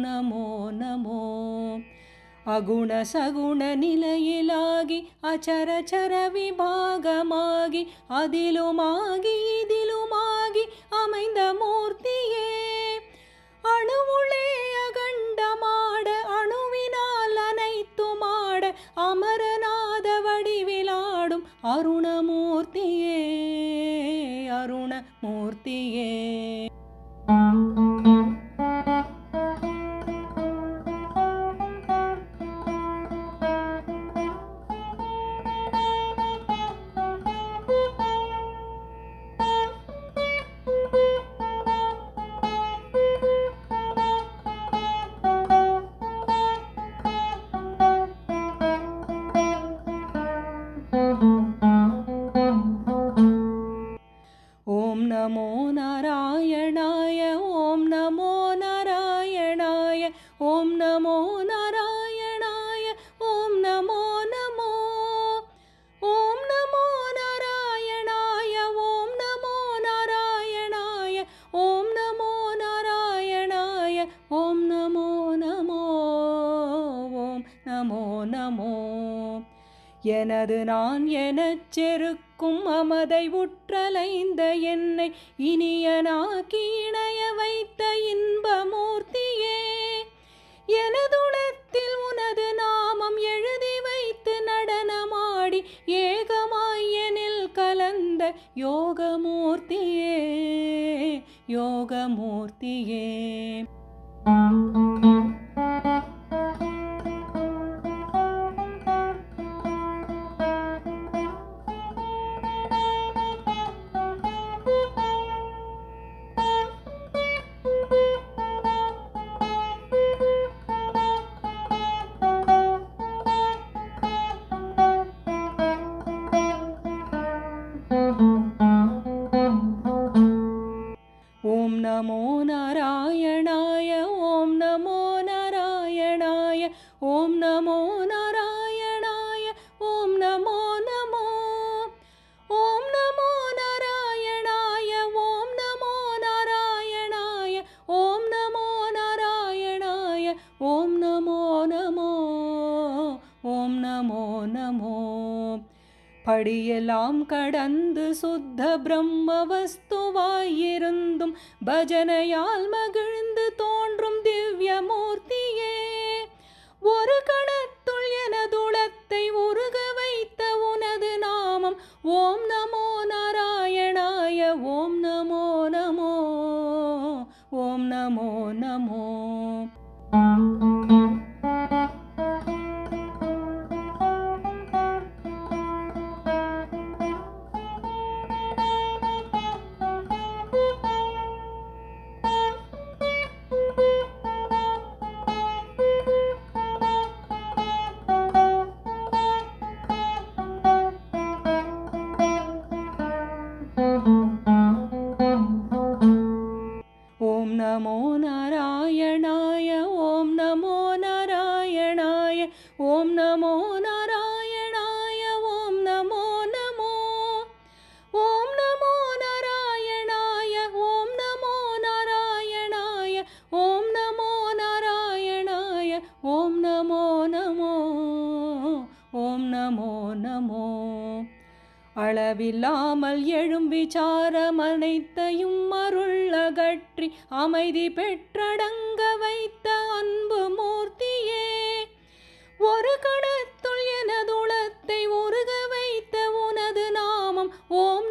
நமோ நமோ அகுண சகுண நிலையிலாகி அச்சரச்சர விபாகமாகி அதிலுமாகி இதிலுமாகி அமைந்த மூர்த்தியே அணுவுளே அகண்டமாட அணுவினால் அனைத்துமாட அமரநாத வடிவிலாடும் அருணமூர்த்தியே அருணமூர்த்தியே எனது நான் எனச் செருக்கும் அமதை உற்றலைந்த என்னை இனியனாக்கி இணைய வைத்த இன்பமூர்த்தியே. எனதுளத்தில் உனது நாமம் எழுதி வைத்து நடனமாடி ஏகமாயனில் கலந்த யோகமூர்த்தியே யோகமூர்த்தியே. ஓம் நமோ நாராயணாய ஓம் நமோ நாராயணாய ஓம் நமோ நாராயணாய ஓம் நமோ நமோ ஓம் நமோ நாராயணாய ஓம் நமோ நாராயணாய ஓம் நமோ நாராயணாய ஓம் நமோ நமோ ஓம் நமோ நமோ. படியெல்லாம் கடந்து சுத்த பிரம்மவஸ்து வஸ்துவாயிருந்தும் பஜனையால் மகிழ்ந்து தோன்றும் திவ்ய மூர்த்தியே ஒரு கணத்துள் எனதுளத்தை உருக வைத்த உனது நாமம் ஓம் நமோ நாராயணாய ஓம் நமோ நமோ ஓம் நமோ நமோ. அளவில்லாமல் எழும் விசாரம் அனைத்தையும் அருள் அகற்றி அமைதி பெற்றடங்க வைத்த அன்பு மூர்த்தியே. ஒரு கணத்துள் எனதுளத்தை உருக வைத்த உனது நாமம் ஓம்